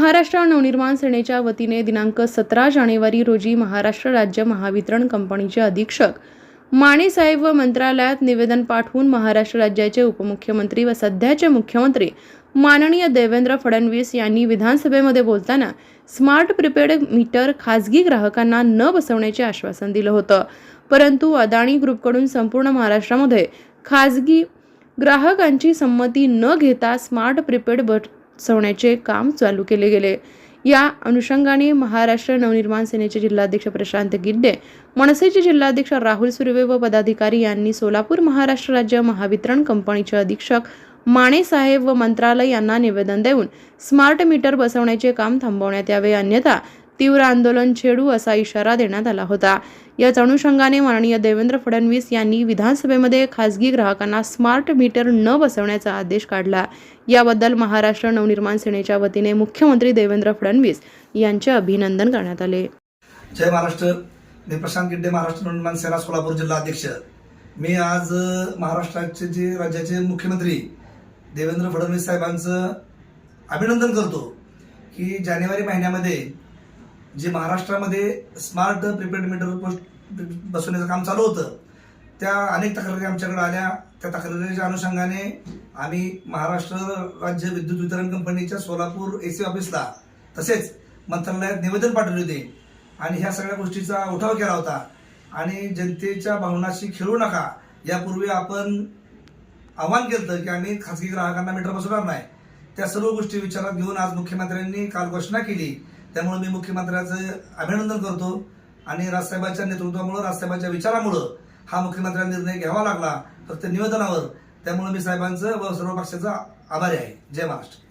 महाराष्ट्र नवनिर्माण सेनेच्या वतीने दिनांक सतरा जानेवारी रोजी महाराष्ट्र राज्य महावितरण कंपनीचे अधीक्षक माणेसाहेब व मंत्रालयात निवेदन पाठवून महाराष्ट्र राज्याचे उपमुख्यमंत्री व सध्याचे मुख्यमंत्री माननीय देवेंद्र फडणवीस यांनी विधानसभेमध्ये बोलताना स्मार्ट प्रिपेड मीटर खाजगी ग्राहकांना न बसवण्याचे आश्वासन दिलं होतं. परंतु अदाणी ग्रुपकडून संपूर्ण महाराष्ट्रामध्ये खाजगी ग्राहकांची संमती न घेता स्मार्ट प्रिपेड बट बसवण्याचे काम चालू केले गेले. या अनुषंगाने महाराष्ट्र नवनिर्माण सेनेचे जिल्हाध्यक्ष प्रशांत गिड्डे मनसेचे जिल्हाध्यक्ष राहुल सुर्वे व पदाधिकारी यांनी सोलापूर महाराष्ट्र राज्य महावितरण कंपनीचे अधीक्षक माने साहेब व मंत्रालय यांना निवेदन देऊन स्मार्ट मीटर बसवण्याचे काम थांबवण्यात यावे अन्यथा तीव्र आंदोलन छेडू असा इशारा देण्यात आला होता. याच अनुषंगाने माननीय देवेंद्र फडणवीस यांनी विधानसभेमध्ये खासगी ग्राहकांना स्मार्ट मीटर न बसवण्याचा आदेश काढला. याबद्दल महाराष्ट्र नवनिर्माण सेनेच्या वतीने मुख्यमंत्री देवेंद्र फडणवीस यांचे अभिनंदन करण्यात आले. जय महाराष्ट्र. मी प्रशांत गिड्डे महाराष्ट्र नवनिर्माण सेना सोलापूर जिल्हा अध्यक्ष. मी आज महाराष्ट्राचे जे राज्याचे मुख्यमंत्री देवेंद्र फडणवीस साहेबांचं अभिनंदन करतो की जानेवारी महिन्यामध्ये जे महाराष्ट्रामध्ये स्मार्ट प्रिपेड मीटर पोस्ट बसवण्याचं काम चालू होतं त्या अनेक तक्रारी आमच्याकडे आल्या. त्या तक्रारीच्या अनुषंगाने आम्ही महाराष्ट्र राज्य विद्युत वितरण कंपनीच्या सोलापूर ए सी ऑफिसला तसेच मंत्रालयात निवेदन पाठवले होते. आणि ह्या सगळ्या गोष्टीचा उठाव केला होता. आणि जनतेच्या भावनाशी खेळू नका. यापूर्वी आपण आव्हान केलं की आम्ही खासगी ग्राहकांना मीटर बसवणार नाही. त्या सर्व गोष्टी विचारात घेऊन आज मुख्यमंत्र्यांनी काल घोषणा केली त्यामुळे मी मुख्यमंत्र्याचं अभिनंदन करतो आणि राजसाहेबांच्या नेतृत्वामुळं राजसाहेबांच्या विचारामुळं हा मुख्यमंत्र्यांना निर्णय घ्यावा लागला फक्त निवेदनावर. त्यामुळे मी साहेबांचं व सर्व पक्षाचा आभारी आहे. जय महाराष्ट्र.